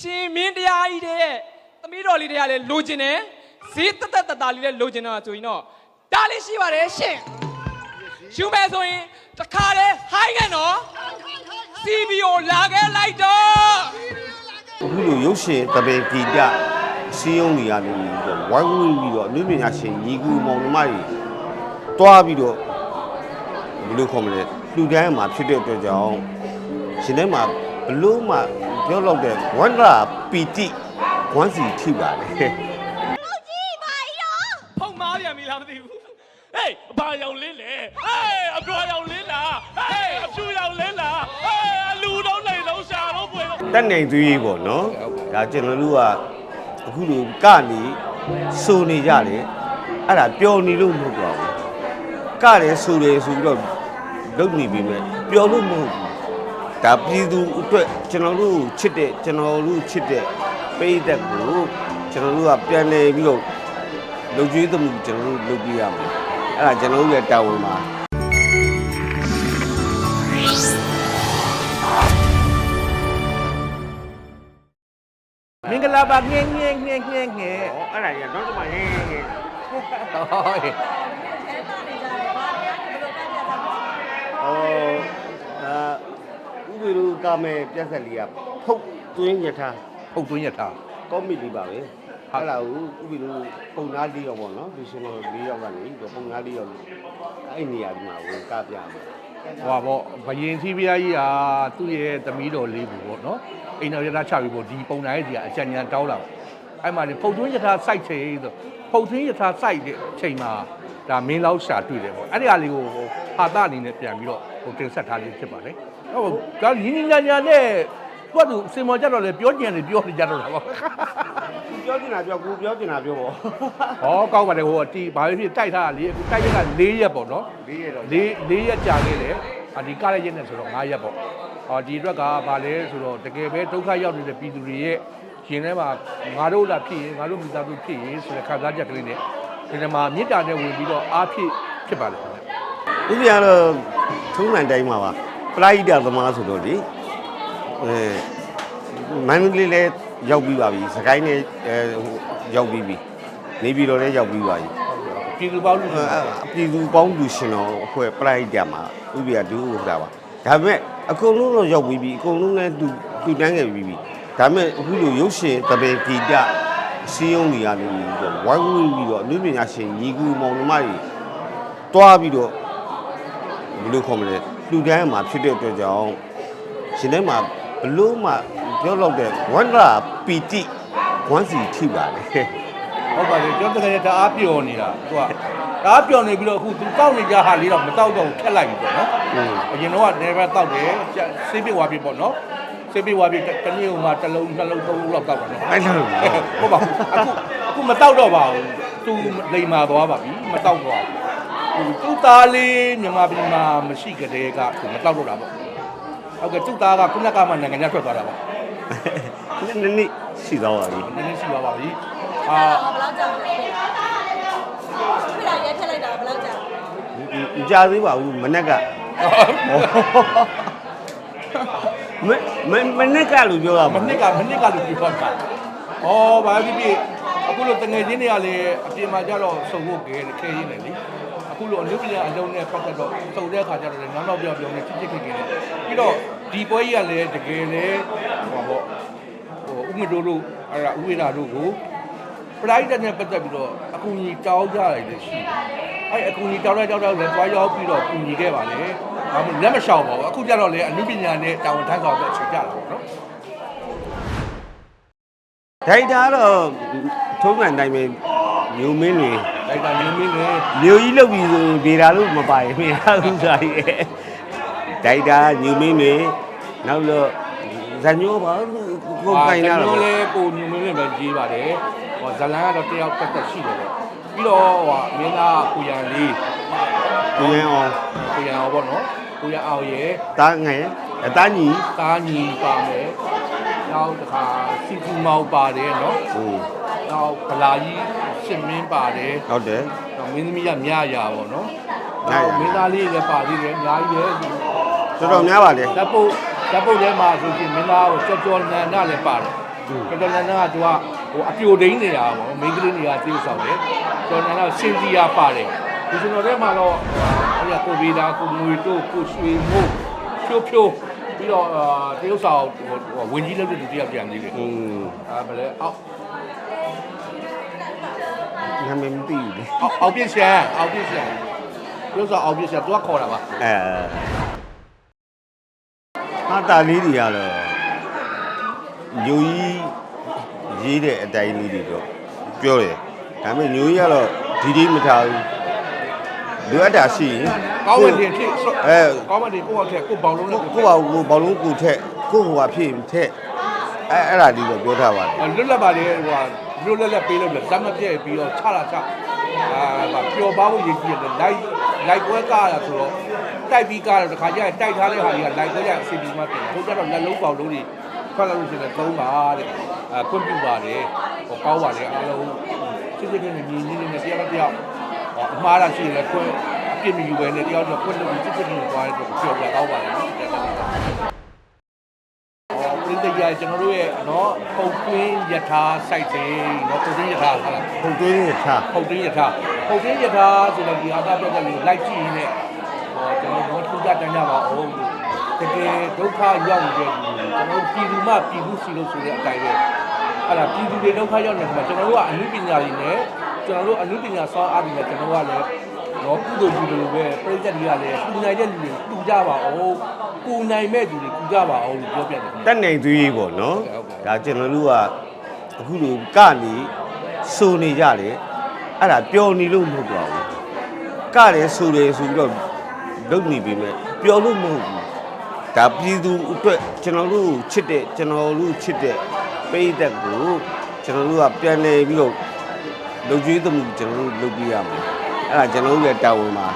ရှင်မင်းတရားကြီးတဲ့သမီးတော်လေးတွေကလည်းလိုချင်တယ်ဈေးတက်တက်တတာလေးလည်းလိုချင်တော့ဆိုရင်တော့ဒါလေးရှိပါတယ်ရှင်ရှူမယ်ဆိုရင်တခါလေဟိုင်းကန်နော် CBO လာခဲ့လိုက်တော့အခုလိုရုပ်ရှင်တပင်ဂီတစီးရုံးနေရတယ်ပြီးတော့ဝိုင်းဝန်းပြီးတော့အနုပညာရှင်ညီကူမောင်နှမတွေတွားပြီးတော့ဘယ်လိုခေါ်မလဲလူတန်းမှာဖြစ်တဲ့အတွက်ကြောင့်ရှင်ထဲမှာဘလို့မှ ပြောတော့တဲ့ဝန္ဒရာပီတိဝမ်းစီထိပါတယ်ဖုံမားပြန်ပြီလားမသိဘူးဟေးအဘာရောင်လင်းလေဟေးအပြောရောင်လင်းလားဟေးအဖြူရောင်လင်းလားဟေးအလူတော့နေတော့ရှာတော့ပွေတော့တက်နိုင်သွေးပေါ့နော်ဒါကျွန်တော်တို့ကအခုလိုကနေစိုးနေကြတယ်အဲ့ဒါပျော်နေလို့မဟုတ်ပါဘူးကတယ်ဆိုတယ်ဆိုပြီးတော့လုပ်နေပြီမဲ့ပျော်လို့မဟုတ်ဘူး ဒါပြည်သူအတွက်ကျွန်တော်တို့ချစ်တဲ့ကျွန်တော်တို့ချစ်တဲ့ပိတ်သက်ကိုကျွန်တော်တို့ကပြန်လည်ပြီးတော့လုပ်ကြွေးသမှုကျွန်တော်တို့လုပ်ပြရမယ်အဲ့ဒါကျွန်တော်တို့ရဲ့တာဝန်ပါမင်္ဂလာပါငင်းငင်းငင်းငင်းငင်းဩအဲ့ဒါကြီးကတော့မှဟင်းဟင်းဟောအော်အာဥပဒေ ကမဲ့ပြက်ဆက်လေးကဖုတ်သွင်းရထားဟုတ်သွင်းရထား ကောမီတီပါပဲဟုတ်အဲ့ဒါကိုဥပဒေပုံနာ၄ယောက်ပေါ့နော်ဒီရှင်တော်၄ယောက်ကနေတော့ပုံနာ၄ယောက်အဲ့နေရာဒီမှာဝင်ကပြမယ်ဟောပေါ့ဘယင်စီဖျားကြီးဟာသူ့ရဲ့သမီးတော်လေးဘူးပေါ့နော်အိမ်တော်ရထားချပြီးပေါ့ဒီပုံနာရဲ့ဒီကအကြံဉာဏ်တောင်းလာအဲ့မှာလေဖုတ်သွင်းရထားစိုက်ချေဆိုဖုတ်သွင်းရထားစိုက်တဲ့အချိန်မှာဒါမင်းလောက်ရှာတွေ့တယ်ပေါ့အဲ့ဒီအလေးကိုဟိုဟာတာအနေနဲ့ပြန်ပြီးတော့ဟိုတင်ဆက်ထားလေးဖြစ်ပါတယ် ဟုတ်ဒါညီညီညာညာနဲ့သူကသူစင်မော်ကြတော့လေပြောကြံတယ်ပြောနေကြတော့တာပေါ့သူပြောချင်တာပြောကိုပြောချင်တာပြောပေါ့ဟောကောက်ပါတယ်ဟိုတီဘာဖြစ်ဖြစ်တိုက်ထားတာလေအခုတိုက်ရက်က၄ရက်ပေါ့နော်၄ရက်တော့၄၄ရက်ကြာခဲ့တယ်အဒီကားရရက်နဲ့ဆိုတော့၅ရက်ပေါ့ဟောဒီအတွက်ကဘာလဲဆိုတော့တကယ်ပဲဒုက္ခရောက်နေတဲ့ပြည်သူတွေရဲ့ရှင်ထဲမှာငါတို့လာဖြစ်ရင်ငါတို့မိသားစုဖြစ်ရင်ဆိုတဲ့ခံစားချက်ကလေးနဲ့ဒီထဲမှာမေတ္တာနဲ့ဝင်ပြီးတော့အားဖြစ်ဖြစ်ပါလေခင်ဗျဥပဒေကတော့ထုံးနိုင်တိုင်းမှာပါ ပလာဟိတသမားဆိုတော့လေအဲမန္တလေးလည်းရောက်ပြီးပါပြီစကိုင်းလည်းအဲဟိုရောက်ပြီးပြီနေပြည်တော်လည်းရောက်ပြီးပါပြီပြည်သူပေါင်းလူအဲအပြည်သူပေါင်းလူရှင်တော်အဖွဲ့ပလိုက်ကြမှာဥပဒေဒုဥက္ကဋ္ဌပါဒါပေမဲ့အကုန်လုံးတော့ရောက်ပြီးပြီအကုန်လုံးလည်းတူတူတန်းခဲ့ပြီးပြီဒါပေမဲ့အခုလိုရုပ်ရှင်တပင်ဂီတစီးရုံးနေရတယ်ပြီးတော့ဝိုင်းဝန်းပြီးတော့အနုပညာရှင်ညီကူမောင်နှမတွေတွားပြီးတော့ဘယ်လိုခေါ်မလဲ လူတန်းမှာဖြစ်တဲ့အတွက်ကြောင့်ရှင်ထဲမှာဘလို့မှပြောတော့တဲ့ဝန္ဒရာပီတိဝမ်းစီထိပါတယ်ဟုတ်ပါလေကျွန်တော်တကယ်တအားပျော်နေတာသူကတအားပျော်နေပြီးတော့အခုသူတောက်နေကြဟာလေးတော့မတောက်တော့ဘူးဖြတ်လိုက်ပြီပေါ့နော်อืมအရင်တော့ကနေပဲတောက်တယ်ဆေးပြစ်ဝါပြစ်ပေါ့နော်ဆေးပြစ်ဝါပြစ်တနေ့ဟိုမှာတစ်လုံးနှလုံးသုံးလုံးလောက်တောက်ပါနော်အဲ့လိုဟုတ်ပါဘူးအခုအခုမတောက်တော့ပါဘူးသူလိမ်မာသွားပါပြီမတောက်တော့ဘူး သူသားလေးမြန်မာပြည်မှာမရှိကြတဲ့ကသူမတောက်တော့တာပေါ့ဟုတ်ကဲ့သူသားကခုနကမှနိုင်ငံခြားထွက်သွားတာပေါ့နည်းနည်းရှိသွားပါပြီနည်းနည်းရှိသွားပါပြီအာဘယ်လောက်ကြာလဲ။ဖိလာရဲထက်လိုက်တာဘယ်လောက်ကြာလဲမကြသေးပါဘူးမနေ့ကမမမနေ့ကလို့ပြောတာမနစ်ကမနစ်ကလို့ပြောတာ။ဩဘာဖြစ်ဖြစ်အခုလိုတငယ်ချင်းတွေကလည်းအပြင်မှာကြတော့စုံဖို့ခဲခဲရင်းနေလေ။ အခုလိုအလုပ်ပြန်အလုံးနဲ့ပတ်သက်တော့စုံတဲ့အခါကျတော့လည်းနောက်နောက်ပြောင်ပြောင်နဲ့ချစ်ချစ်ခင်ခင်နဲ့ပြီးတော့ဒီပွဲကြီးကလည်းတကယ်လည်းဟောပေါ့ဟိုဥမတိုးတို့အဲ့ဒါဥဝေလာတို့ကိုပရိုက်တက်နဲ့ပတ်သက်ပြီးတော့အကူကြီးတောင်းကြရတယ်လည်းရှိတယ်။အဲ့အကူကြီးတောင်းတဲ့တောင်းတော့လည်းတွားရောက်ပြီးတော့ကူညီခဲ့ပါလေ။ဘာမှလက်မလျှောက်ပါဘူး။အခုကျတော့လေအနုပညာနဲ့တာဝန်ထမ်းဆောင်တဲ့အချိန်ကြတာပေါ့နော်။ဒိုက်တာတော့ထုံးမှန်တိုင်းပဲမျိုးမင်းတွေ လိုက်တာမြင်းမင်းလေမျိုးကြီးလုပ်ပြီးဆိုရင်ဗေဒါလို့မပါရင်မရဘူးစားရဲ့ဒိုက်တာမျိုးမင်းတွေနောက်တော့ဇညိုးပါကိုကိုင်လာတော့တော့လေပုံမြင်းမင်းလည်းပဲကြီးပါတယ်ဟောဇလန်ကတော့တယောက်တက်တက်ရှိတယ်ပေါ့ပြီးတော့ဟောမင်းသားကိုရန်လေးကိုရင်အောင်ကိုရန်အောင်ပေါ့နော်ကိုရန်အောင်ရဲ့တားငယ်အသားညီတားညီပါမယ်နောက်တစ်ခါစီကူမောင်ပါတယ်နော်อืมနောက်ဗလာကြီး ရှစ်မင်းပါတယ်ဟုတ်တယ်နောက်မင်းသမီးကမြရာပေါ့နော်မြရာနောက်မင်းသားလေးလည်းပါသေးတယ်အများကြီးပဲတော်တော်များပါလေဓာတ်ပုတ်ဓာတ်ပုတ်ထဲမှာဆိုရင်မင်းသားကိုကြော်ကြော်နန္ဒလည်းပါတယ်တော်တော်နန်းနန်းကသူကဟိုအပြိုဒိန်းနေတာပေါ့မိန်းကလေးတွေကသိဆောင်တယ်တော်တော်နန်းကစင်စီယာပါတယ်ဒီကျွန်တော်ထဲမှာတော့အဲ့ဒါကိုဗီဒါကိုငွေတို့ကိုရွှေမို့ဖြိုးဖြိုးပြီးတော့တရုတ်ဆောင်ဟိုဝင်ကြီးလုပ်တဲ့လူတယောက်ပြန်ကြီးတယ်อืมအာဘယ်လဲအောက် နာမည်မသိဘူးလေအောက်အောက်ပြစ်ရှန်အောက်ပြစ်ရှန်တရုတ်ဆောင်အောက်ပြစ်ရှန်သူကခေါ်တာပါအဲဟာတာလေးတွေကတော့ညိုကြီးရေးတဲ့အတိုင်းလေးတွေတော့ပြောတယ်ဒါပေမဲ့ညိုကြီးကတော့ဒီဒီမထားဘူးလိုအပ်တာရှိရင်ကောင်းဝင်တင်ဖြစ်အဲကောင်းဝင်တင်ကိုယ့်အထက်ကိုယ့်ဘောင်လုံးနဲ့ကိုကိုပါကိုဘောလုံးကိုထက်ကိုဟိုဟာဖြစ်ထက်အဲအဲ့ဒါဒီတော့ပြောထားပါတယ်လွတ်လပ်ပါလေဟိုလွ တ်လပ်လက်ပေးလို့လက်မပြည့်ပြီးတော့ချလာချအာပျော်ပါဖို့ရည်ကြည်တယ်လိုက်လိုက်ပွဲကားရဆိုတော့တိုက်ပြီးကားတော့တခါကျရင်တိုက်ထားတဲ့ဟာတွေကလိုက်ပွဲရအစီအပြီးမှပြင်ဟိုကျတော့လက်လုံးပေါက်လုံးတွေထွက်လာလို့ရှိရင်သုံးပါတဲ့အာကွန်ပျူတာတွေဟိုကောင်းပါလေအားလုံးစစ်စစ်နဲ့မြင်နေနေတရားတစ်ယောက်အမှားရရှိရင်လည်းခွင့်အပြစ်မယူဘဲနဲ့တယောက်တော့ခွင့်လို့စစ်စစ်နဲ့သွားတယ်ဆိုတော့ကြောက်ရကောင်းပါလေ နော်အော်ပြည်တရားကျွန်တော်တို့ရဲ့နော်ပုတ်တွင်းယထာ site တွေနော်ပုတ်တွင်းယထာဟုတ်လားပုံသွင်းရထားပုတ်တင်းယထာပုတ်တင်းယထာဆိုတော့ဒီအာသာပြတ်တဲ့လူလိုက်ကြည့်နေဟောကျွန်တော်တို့ထူးကြတန်းကြပါအောင်တကယ်ဒုက္ခရောက်နေတဲ့လူတွေကျွန်တော်ပြည်သူမှပြည်သူစီလို့ဆိုတဲ့အတိုင်းပဲအဲ့ဒါပြည်သူတွေဒုက္ခရောက်နေမှာကျွန်တော်တို့ကအမှုပညာတွေနဲ့ကျွန်တော်တို့အမှုပညာစောအားတွေနဲ့ကျွန်တော်တို့ကလည်း တော့ကုသိုလ်ပြုလို့ပဲပြည်သက်တွေကလည်းပူနိုင်တဲ့လူတွေပူကြပါအောင်ပူနိုင်မဲ့လူတွေပူကြပါအောင်လို့ပြောပြတယ်ခင်ဗျာတက်နိုင်သွေးပေါ့နော်ဟုတ်ကဲ့ဒါကျွန်တော်တို့ကအခုလိုကနေစုံနေကြတယ်အဲ့ဒါပျော်နေလို့မဟုတ်ပါဘူးကတယ်ဆိုတယ်ဆိုပြီးတော့လုပ်နေပြီမဲ့ပျော်လို့မဟုတ်ဘူးဒါပြည်သူအတွက်ကျွန်တော်တို့ချစ်တဲ့ကျွန်တော်တို့ချစ်တဲ့ပိတ်သက်ကိုကျွန်တော်တို့ကပြန်လည်ပြီးတော့လုပ်ကြွေးသမှုကျွန်တော်တို့လုပ်ပြရမယ် အဲ့ဒါကျွန်တော်တို့ရဲ့တာဝန်ပါ